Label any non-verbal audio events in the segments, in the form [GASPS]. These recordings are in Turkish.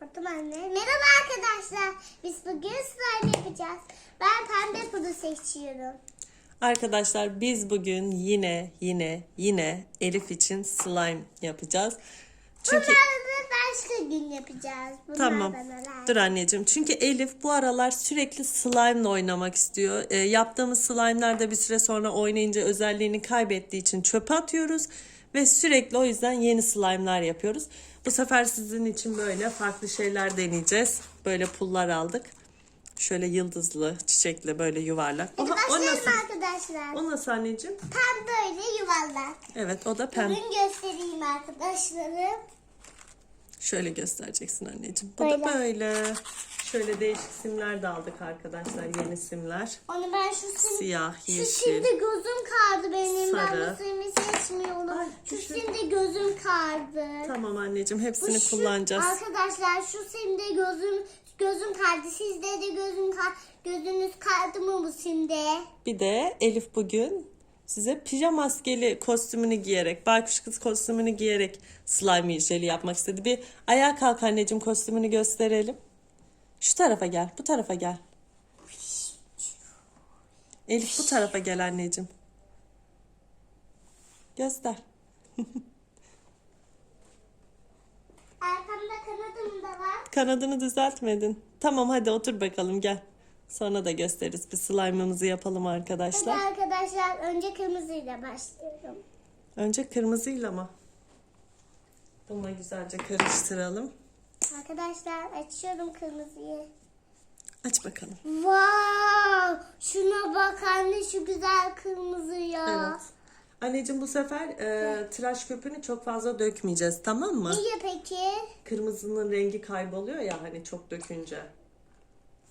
Kapattım anne. Merhaba arkadaşlar. Biz bugün slime yapacağız. Ben pembe pudra seçiyorum. Arkadaşlar biz bugün yine yine yine Elif için slime yapacağız. Çünkü Bunları da başka gün yapacağız. Bunlardan tamam. Dur anneciğim. Çünkü Elif bu aralar sürekli slime'la oynamak istiyor. Ee, yaptığımız slime'lar da bir süre sonra oynayınca özelliğini kaybettiği için çöpe atıyoruz ve sürekli o yüzden yeni slime'lar yapıyoruz. Bu sefer sizin için böyle farklı şeyler deneyeceğiz. Böyle pullar aldık. Şöyle yıldızlı, çiçekli, böyle yuvarlak. Hadi başlayalım nasıl? arkadaşlar. O nasıl anneciğim? Tam böyle yuvarlak. Evet o da pembe. Bugün göstereyim arkadaşlarım. Şöyle göstereceksin anneciğim. Bu Böyle. da böyle. Şöyle değişik simler de aldık arkadaşlar. Yeni simler. Onu ben şu sim, Siyah, şu yeşil. simde gözüm kardı benim. Ben Sarı. bu simde gözüm kardı. Tamam anneciğim Bu hepsini şu- kullanacağız. Arkadaşlar şu simde gözüm gözüm kardı. Sizde de gözüm kar, gözünüz kardı mı bu simde? Bir de Elif bugün size pijama maskeli kostümünü giyerek, baykuş kız kostümünü giyerek slime jeli yapmak istedi. Bir ayağa kalk anneciğim kostümünü gösterelim. Şu tarafa gel, bu tarafa gel. Elif bu tarafa gel anneciğim. Göster. [LAUGHS] Arkamda kanadım da var. Kanadını düzeltmedin. Tamam hadi otur bakalım gel. Sonra da gösteririz. Bir slime'ımızı yapalım Hadi arkadaşlar. arkadaşlar önce kırmızıyla başlıyorum. Önce kırmızıyla mı? Bununla güzelce karıştıralım. Arkadaşlar açıyorum kırmızıyı. Aç bakalım. Wow! Şuna bak anne şu güzel kırmızı ya. Evet. Anneciğim bu sefer e, tıraş köpüğünü çok fazla dökmeyeceğiz tamam mı? Niye peki? Kırmızının rengi kayboluyor ya hani çok dökünce.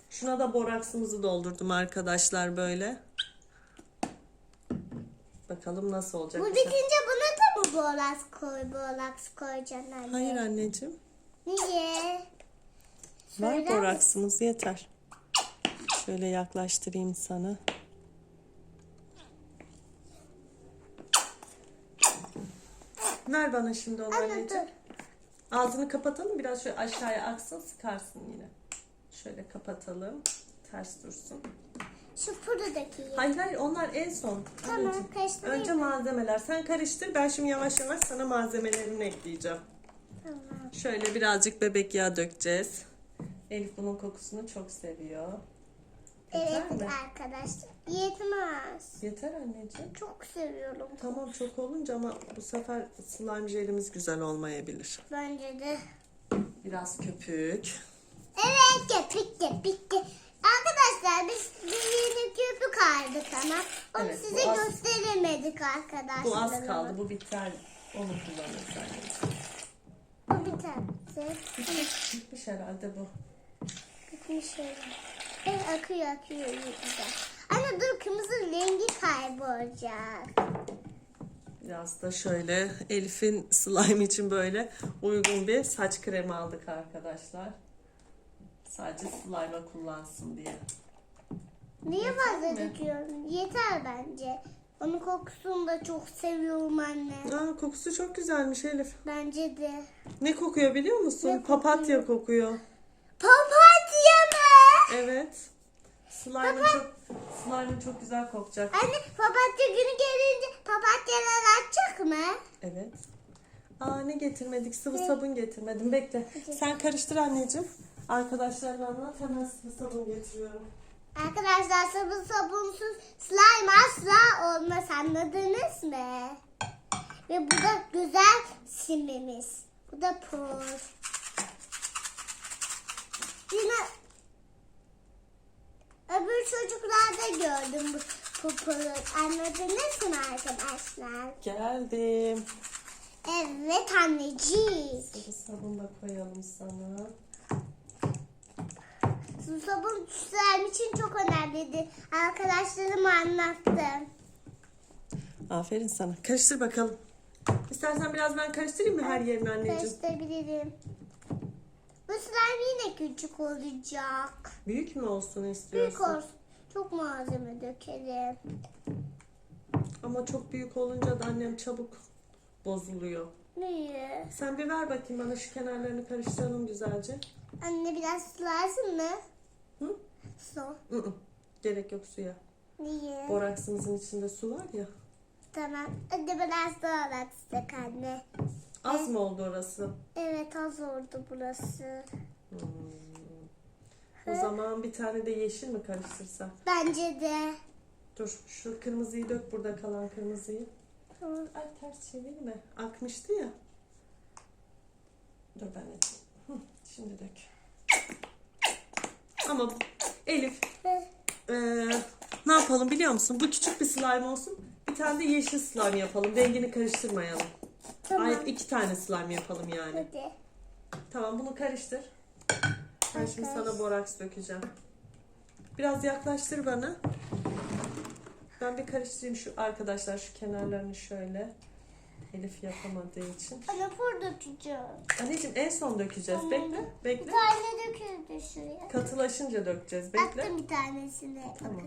Şuna da boraksımızı doldurdum arkadaşlar böyle. Bakalım nasıl olacak. Bu bitince buna da mı boraks koy, boraks koyacaksın anne? Hayır anneciğim. Niye? Var Söyler boraksımız yeter. Şöyle yaklaştırayım sana. Ver bana şimdi onu anneciğim. dur. Ağzını kapatalım biraz şöyle aşağıya aksın sıkarsın yine. Şöyle kapatalım. Ters dursun. Şu pudradaki. Hayır hayır onlar en son. Tamam, Anneciğim. karıştırayım Önce malzemeler. Sen karıştır ben şimdi yavaş yavaş sana malzemelerini ekleyeceğim. Tamam. Şöyle birazcık bebek yağı dökeceğiz. Elif bunun kokusunu çok seviyor. Yeter Evet mi? arkadaşlar. Yetmez. Yeter anneciğim. Çok seviyorum. Tamam çok olunca ama bu sefer slime jelimiz güzel olmayabilir. Bence de. Biraz köpük. Evet köpük köpük. Arkadaşlar biz bir yeni köpük aldık ama onu Evet, bu size az- gösteremedik arkadaşlar. Bu az kaldı. Bu biter. Onu kullanırız anneciğim. Bu bir tanesi. Bitmiş, herhalde bu. Bitmiş şöyle. Evet akıyor akıyor iyi güzel. Anne dur kırmızı rengi kaybolacak. Biraz da şöyle Elif'in slime için böyle uygun bir saç kremi aldık arkadaşlar. Sadece slime'a kullansın diye. Niye fazla döküyorum? Yeter bence. Onun kokusunu da çok seviyorum anne. Aa, kokusu çok güzelmiş Elif. Bence de. Ne kokuyor biliyor musun? Ne kokuyor? Papatya kokuyor. Papatya mı? Evet. Slime'ın çok, slime'ın çok güzel kokacak. Anne papatya günü gelince papatyalar açacak mı? Evet. Aa ne getirmedik? Sıvı sabun getirmedim. Bekle. Sen karıştır anneciğim. Arkadaşlarına anlat. Hemen sıvı sabun getiriyorum. Arkadaşlar sabun sabunsuz slime asla olmaz anladınız mı? Ve bu da güzel simimiz. Bu da pul. Yine öbür çocuklarda gördüm bu, pulu. Anladınız mı arkadaşlar? Geldim. Evet anneciğim. Sıvı sabun da koyalım sana. Su sabun slime için çok önemlidir. Arkadaşlarıma anlattım. Aferin sana. Karıştır bakalım. İstersen biraz ben karıştırayım mı her yerini anneciğim? Karıştırabilirim. Bu slime yine küçük olacak. Büyük mü olsun Büyük istiyorsun? olsun. Çok malzeme dökelim. Ama çok büyük olunca da annem çabuk bozuluyor. Niye? Sen bir ver bakayım bana şu kenarlarını karıştıralım güzelce. Anne biraz lazım mı? Hı? Su. Hı hı. Gerek yok suya. Niye? Boraksımızın içinde su var ya. Tamam. Hadi biraz daha atsak anne. Az mı oldu orası? Evet az oldu burası. O zaman bir tane de yeşil mi karıştırsak? Bence de. Dur şu kırmızıyı dök burada kalan kırmızıyı. Tamam. Ay ters çevirme. Akmıştı ya. Dur ben de. Hı, Şimdi dök. Ama Elif eee, ne yapalım biliyor musun? Bu küçük bir slime olsun. Bir tane de yeşil slime yapalım. Rengini karıştırmayalım. Tamam. Ay, iki tane slime yapalım yani. Hadi. Tamam bunu karıştır. Ben şimdi sana boraks dökeceğim. Biraz yaklaştır bana. Ben bir karıştırayım şu arkadaşlar şu kenarlarını şöyle. Elif yapamadığı için. Ana pur dökeceğim. Anneciğim en son dökeceğiz. Tamam. Bekle. Bir Bekle. tane döküldü şuraya. Katılaşınca dökeceğiz. Bekle. Attım bir tanesini. Tamam.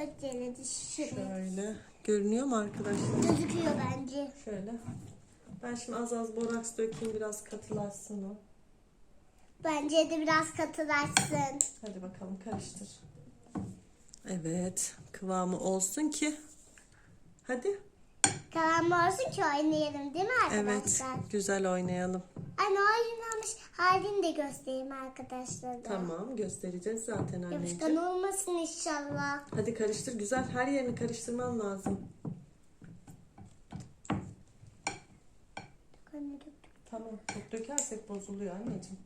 O geldi şuraya. Şöyle. Görünüyor mu arkadaşlar? Gözüküyor bence. Şöyle. Ben şimdi az az boraks dökeyim biraz katılaşsın o. Bence de biraz katılaşsın. Hadi bakalım karıştır. Evet. Kıvamı olsun ki. Hadi. Kalan olsun ki oynayalım değil mi Evet. arkadaşlar? Güzel oynayalım. Anne oynamış halini de göstereyim arkadaşlara. Tamam göstereceğiz zaten Yapışkan anneciğim. olmasın inşallah. Hadi karıştır güzel. Her yerini karıştırman lazım. Anne döktüm. Tamam. Çok dökersek bozuluyor anneciğim.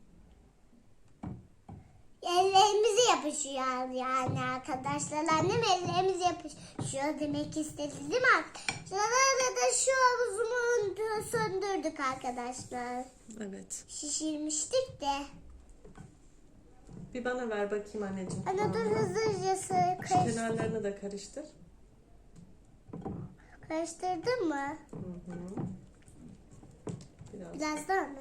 Ellerimize yapışıyor yani arkadaşlar. Annem ellerimize yapışıyor demek istedi değil mi? Şurada da şu havuzumu söndürdük arkadaşlar. Evet. Şişirmiştik de. Bir bana ver bakayım anneciğim. Anne dur hızlıca Şu karış, kenarlarını da karıştır. karıştırdın mı? Hı hı. Biraz Biraz daha mı?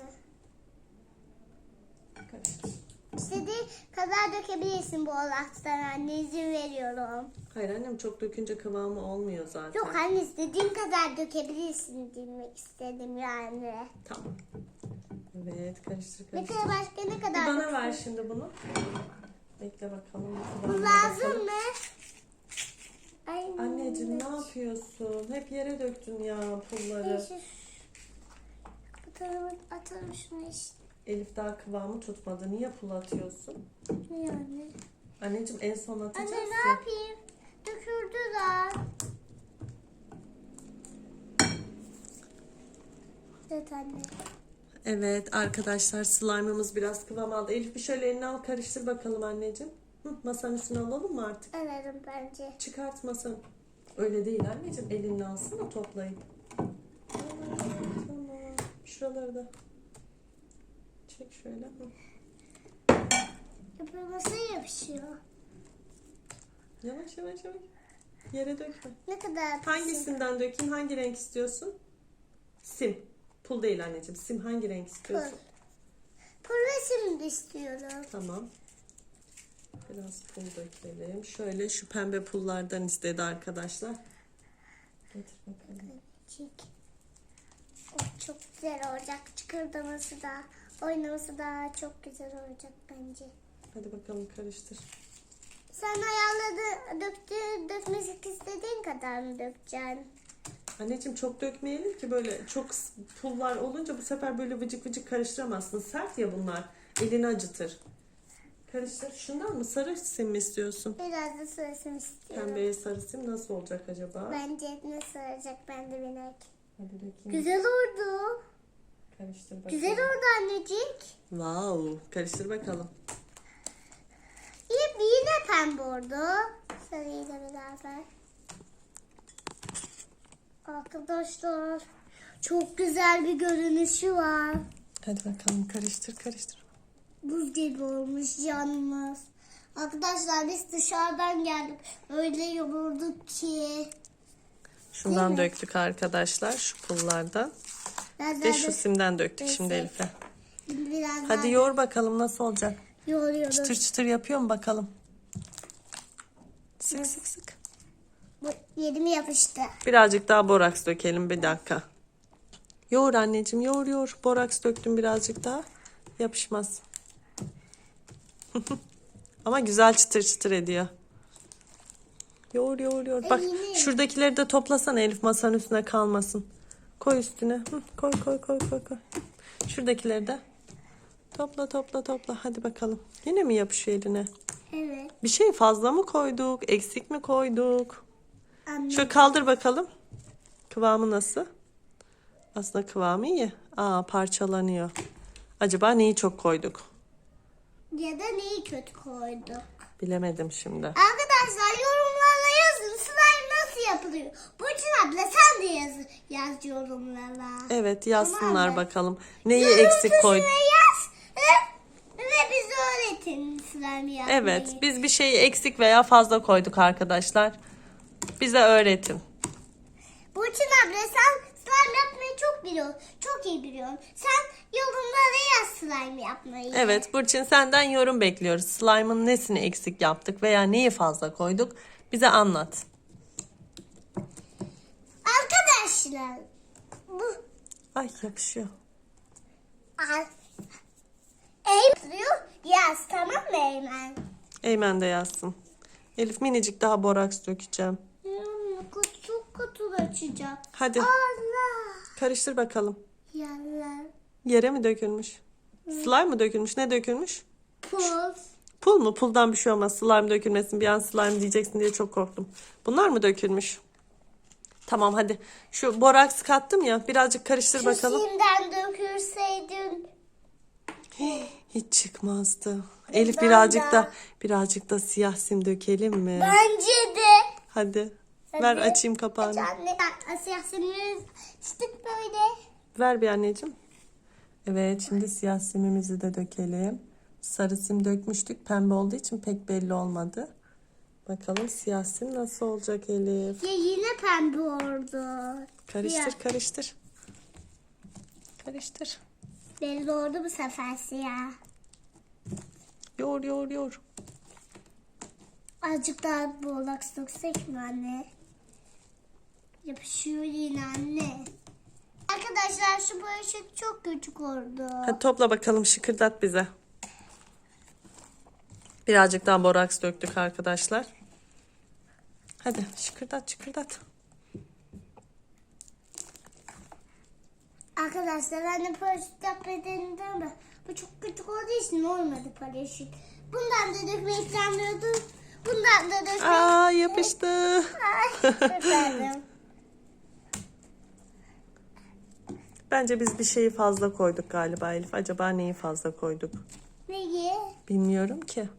karıştır. İstediğin kadar dökebilirsin bu olaktan anne izin veriyorum. Hayır annem çok dökünce kıvamı olmuyor zaten. Yok anne istediğin kadar dökebilirsin demek istedim yani. Tamam. Evet karıştır Ne karıştır. kadar başka ne Bir kadar bana dökeyim? ver şimdi bunu. Bekle bakalım. Bu lazım mı? Ay, Anneciğim ne yapıyorsun? Hep yere döktün ya pulları. Neyse. Atalım, atalım şunu işte. Elif daha kıvamı tutmadı. Niye pul atıyorsun? Ne yani? Anneciğim en son atacağız Anne ne ya. yapayım? Döküldüler. Evet anne. Evet arkadaşlar slime'ımız biraz kıvam aldı. Elif bir şöyle eline al karıştır bakalım anneciğim. Hı, masanın üstüne alalım mı artık? Alırım bence. Çıkart masanı. Öyle değil anneciğim. Elini alsana toplayıp. Şuraları da. Çek şöyle. Yapılması yapışıyor. Yavaş yavaş yavaş. Yere dökme. Ne kadar? Hangisinden dökeyim? Hangi renk istiyorsun? Sim. Pul değil anneciğim. Sim hangi renk Pul. istiyorsun? Pul resim de istiyorum. Tamam. Biraz pul dökelim. Şöyle şu pembe pullardan istedi arkadaşlar. Getir bakalım. Çek. Çok güzel olacak. Çıkırdaması da, oynaması da çok güzel olacak bence. Hadi bakalım karıştır. Sen ayarladı, döktü, dökmesek istediğin kadar mı dökeceksin? Anneciğim çok dökmeyelim ki böyle çok pullar olunca bu sefer böyle vıcık vıcık karıştıramazsın. Sert ya bunlar. Elini acıtır. Karıştır. Şundan mı? Sarı sim mi istiyorsun? Biraz da sırasını istiyorum. Pembeye sarı sim nasıl olacak acaba? Bence nasıl olacak ben de binek. Hadi dökeyim. Güzel oldu. Karıştır bakalım. Güzel oldu annecik. Wow. Karıştır bakalım. Yine, yine pembe oldu. Sarıyla beraber. Arkadaşlar çok güzel bir görünüşü var. Hadi bakalım karıştır karıştır. Buz gibi olmuş yalnız. Arkadaşlar biz dışarıdan geldik. Öyle yorulduk ki. Şundan Değil mi? döktük arkadaşlar şu pullardan. Biraz Ve şu simden döktük şimdi. Elif'e. biraz Hadi daha yoğur bakalım nasıl olacak. yoğuruyoruz. Çıtır çıtır yapıyor mu bakalım. Sık sık sık. Bu yerime yapıştı. Birazcık daha boraks dökelim bir dakika. Yoğur anneciğim yoğur yoğur. Boraks döktüm birazcık daha. Yapışmaz. [LAUGHS] Ama güzel çıtır çıtır ediyor. Yoğur yoğur yoğur. Bak yine. şuradakileri de toplasana Elif masanın üstüne kalmasın. Koy üstüne. Hı, koy koy koy koy koy. Şuradakileri de. Topla topla topla. Hadi bakalım. Yine mi yapışıyor eline? Evet. Bir şey fazla mı koyduk? Eksik mi koyduk? Anne. Şöyle kaldır bakalım. Kıvamı nasıl? Aslında kıvamı iyi. Aa parçalanıyor. Acaba neyi çok koyduk? Ya da neyi kötü koyduk? Bilemedim şimdi. Arkadaşlar nasıl yapılıyor? Burçin abla sen de yaz, yaz yorumlara. Evet yazsınlar Tamam. bakalım. Neyi Yorum eksik tuşuna yaz ve, bize öğretin yapmayı. Evet biz bir şeyi eksik veya fazla koyduk arkadaşlar. Bize öğretin. Burçin abla sen slime yapmayı çok biliyorsun. Çok iyi biliyorsun. Sen yorumlara yaz slime yapmayı. Evet Burçin senden yorum bekliyoruz. Slime'ın nesini eksik yaptık veya neyi fazla koyduk? Bize anlat. Arkadaşlar bu Ay yapışıyor. Al. Eğiliyor. Yaz tamam mı Eymen? Eymen de yazsın. Elif minicik daha boraks dökeceğim. Hmm, kutu- kutu açacak. Hadi Allah. karıştır bakalım. Yalan. Yere mi dökülmüş? Slime mı dökülmüş? Ne dökülmüş? Pul. Pul mu? Puldan bir şey olmaz. Slime dökülmesin. Bir an slime diyeceksin diye çok korktum. Bunlar mı dökülmüş? Tamam hadi. Şu boraks kattım ya. Birazcık karıştır Şu bakalım. simden dökürseydin. [GASPS] Hiç çıkmazdı. Elif Ben birazcık de. da birazcık da siyah sim dökelim mi? Bence de. Hadi. Ver Hadi. açayım kapağını. Anne Asya siniriz. İstik böyle. Ver bir anneciğim. Evet şimdi siyah simimizi de dökelim. Sarı sim dökmüştük. Pembe olduğu için pek belli olmadı. Bakalım siyah sim nasıl olacak Elif? Ya yine pembe oldu. Karıştır Ya. karıştır. Karıştır. Belli oldu bu sefer siyah. Yoğur yoğur yoğur. Azıcık daha boğlak söksek mi anne? Yapışıyor yine anne. Arkadaşlar şu bulaşık çok küçük oldu. Hadi topla bakalım şıkırdat bize. Birazcık daha boraks döktük arkadaşlar. Hadi şıkırdat şıkırdat. Arkadaşlar anne paraşüt yapmayı denedim ama bu çok küçük olduğu için olmadı paraşüt. Bundan da dökmeyi planlıyordum. Bundan da dökmeyi... Aa yapıştı. Ay. Bence biz bir şeyi fazla koyduk galiba Elif. Acaba neyi fazla koyduk? Neyi? Bilmiyorum ki.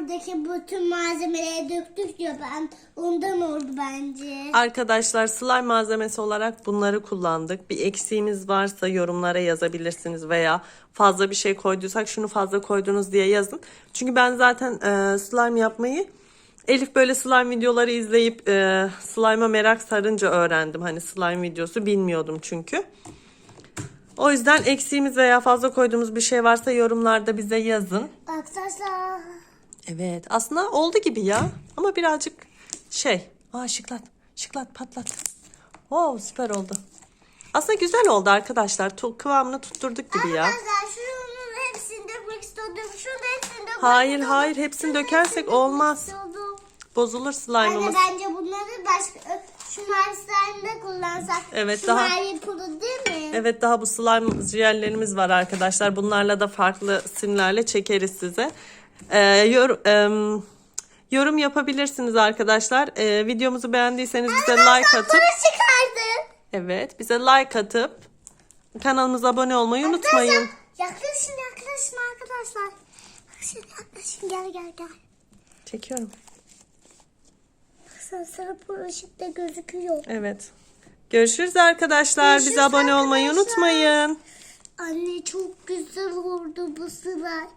Buradaki bütün malzemeleri döktük ya ben. Ondan oldu bence. Arkadaşlar slime malzemesi olarak bunları kullandık. Bir eksiğimiz varsa yorumlara yazabilirsiniz veya fazla bir şey koyduysak şunu fazla koydunuz diye yazın. Çünkü ben zaten e, slime yapmayı Elif böyle slime videoları izleyip e, slime'a merak sarınca öğrendim. Hani slime videosu bilmiyordum çünkü. O yüzden eksiğimiz veya fazla koyduğumuz bir şey varsa yorumlarda bize yazın. Arkadaşlar. Evet aslında oldu gibi ya ama birazcık şey. Aa şıklat şıklat patlat. Oo süper oldu. Aslında güzel oldu arkadaşlar. Tu- kıvamını tutturduk gibi ya. Arkadaşlar şunun hepsini dökmek istiyordum. Şunun hepsini dökmek Hayır, istiyordum. hayır, hepsini Şunun dökersek dökmek olmaz. istiyordum. Bozulur Anne slime'ımız. bence bunları başka şu mavislerinde kullansak. Evet, daha- mavi pulu değil mi? Evet daha bu slime jellerimiz var arkadaşlar. Bunlarla da farklı simlerle çekeriz size. Ee, yor- em, yorum yapabilirsiniz arkadaşlar. Ee, videomuzu beğendiyseniz bize like atıp Bunu çıkardım. evet bize like atıp kanalımıza abone olmayı unutmayın. Yaklaşın yaklaşın arkadaşlar. Yaklaşın yaklaşın gel gel gel. Çekiyorum. Sarı sarı bu ışıkta gözüküyor. Evet. Görüşürüz arkadaşlar. Görüşürüz Bize abone olmayı arkadaşlar. unutmayın. Anne çok güzel oldu bu slime.